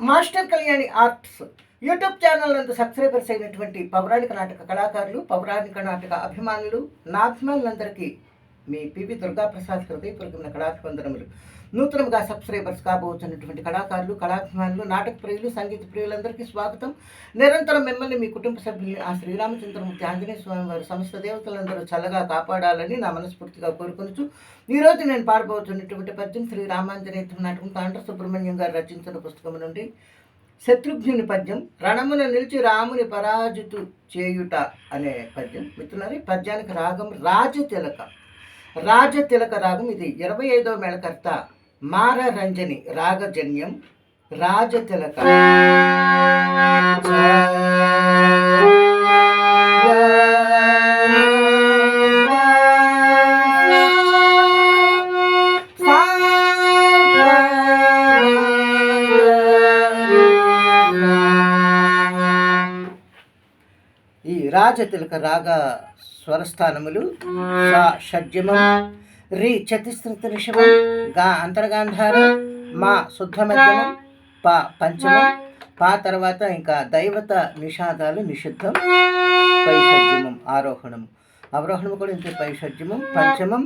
Master Kalyani arts YouTube channel నందు subscribers అయినటువంటి పౌరాణిక నాటక కళాకారులు పౌరాణిక నాటక అభిమానులు నా అభిమానులందరికీ మీ పివి దుర్గాప్రసాద్ హృదయపూర్వకమైన కళాభివందనములు నూతనంగా సబ్స్క్రైబర్స్ కాబోతున్నటువంటి కళాకారులు కళాభిమానులు నాటక ప్రియులు సంగీత ప్రియులందరికీ స్వాగతం. నిరంతరం మిమ్మల్ని మీ కుటుంబ సభ్యుల్ని ఆ శ్రీరామచంద్రమూర్తి ఆంజనేయ స్వామి వారు సమస్త దేవతలందరూ చల్లగా కాపాడాలని నా మనస్ఫూర్తిగా కోరుకొనొచ్చు ఈరోజు నేను పాడబోతున్నటువంటి పద్యం శ్రీ రామాంజనేయ నాటకం తాండ్ర సుబ్రహ్మణ్యం గారు రచించిన పుస్తకం నుండి శత్రుఘ్నుని పద్యం రణమున నిలిచి రాముని పరాజితు చేయుట అనే పద్యం. మిత్రులారి పద్యానికి రాగం రాజతిలక. రాజతిలక రాగం ఇది. ఇరవై ఐదో మేళకర్త మార రంజని రాగజన్యం రాజతిలక ఈ రాజతిలక రాగ స్వరస్థానములు షడ్జమం రి చతుస్ృత రిషభం గా అంతర్గాంధారం మా శుద్ధ మధ్యమం ప పంచమం పా తర్వాత ఇంకా దైవత నిషాదాలు నిషిద్ధం పై ఆరోహణం అవరోహణం కూడా ఇంతే పై పంచమం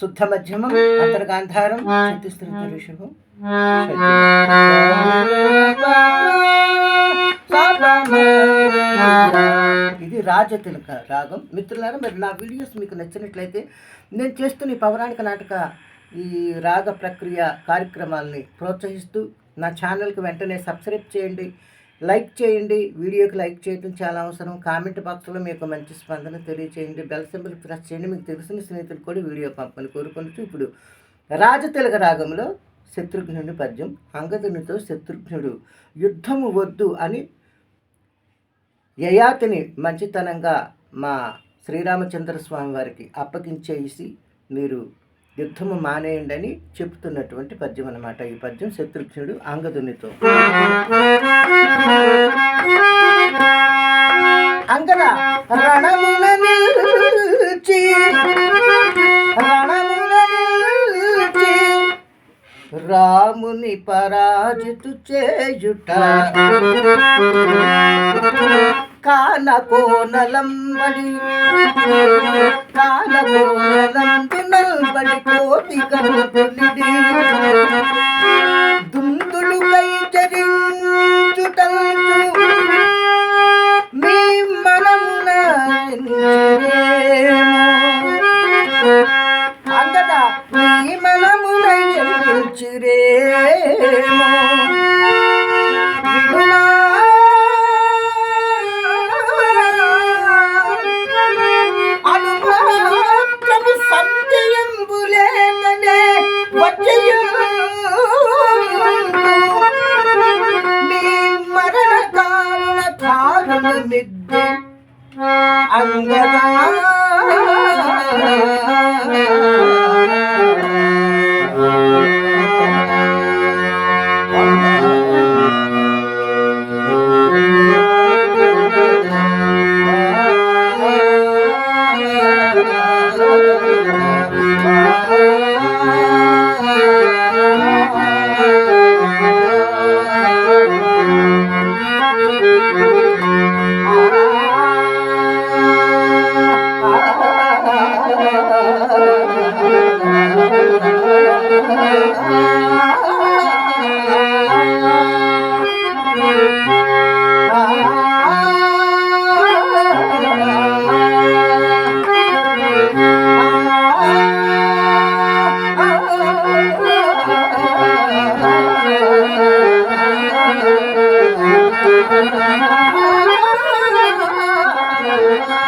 శుద్ధ మధ్యమం అంతర్గాంధారం చతుస్ృత రిషభం ఇది రాజతిలక రాగం. మిత్రులారా మరి నా వీడియోస్ మీకు నచ్చినట్లయితే నేను చేస్తున్న ఈ పౌరాణిక నాటక ఈ రాగ ప్రక్రియ కార్యక్రమాలని ప్రోత్సహిస్తూ నా ఛానల్కి వెంటనే సబ్స్క్రైబ్ చేయండి లైక్ చేయండి. వీడియోకి లైక్ చేయడం చాలా అవసరం. కామెంట్ బాక్స్లో మీకు మంచి స్పందన తెలియచేయండి. బెల్ సింబల్ ప్రెస్ చేయండి. మీకు తెలిసిన స్నేహితులు కూడా వీడియో పంపని కోరుకుంటూ ఇప్పుడు రాజతిలక రాగంలో శత్రుఘ్నుని పద్యం అంగదునితో శత్రుఘ్నుడు యుద్ధము వద్దు అని యయాతిని మంచితనంగా మా శ్రీరామచంద్ర స్వామి వారికి అప్పగించేసి మీరు యుద్ధము మానేయండి అని చెప్తున్నటువంటి పద్యం అన్నమాట. ఈ పద్యం శత్రుఘ్నుడు అంగదునితో. అంగద రణమున నిలిచి రణమున నిలిచి రాముని పరాజితు చేయుట కాన కోనలంబడి కాన కోనలందు నల్బడి I'm gonna make it. I'm gonna. Thank you.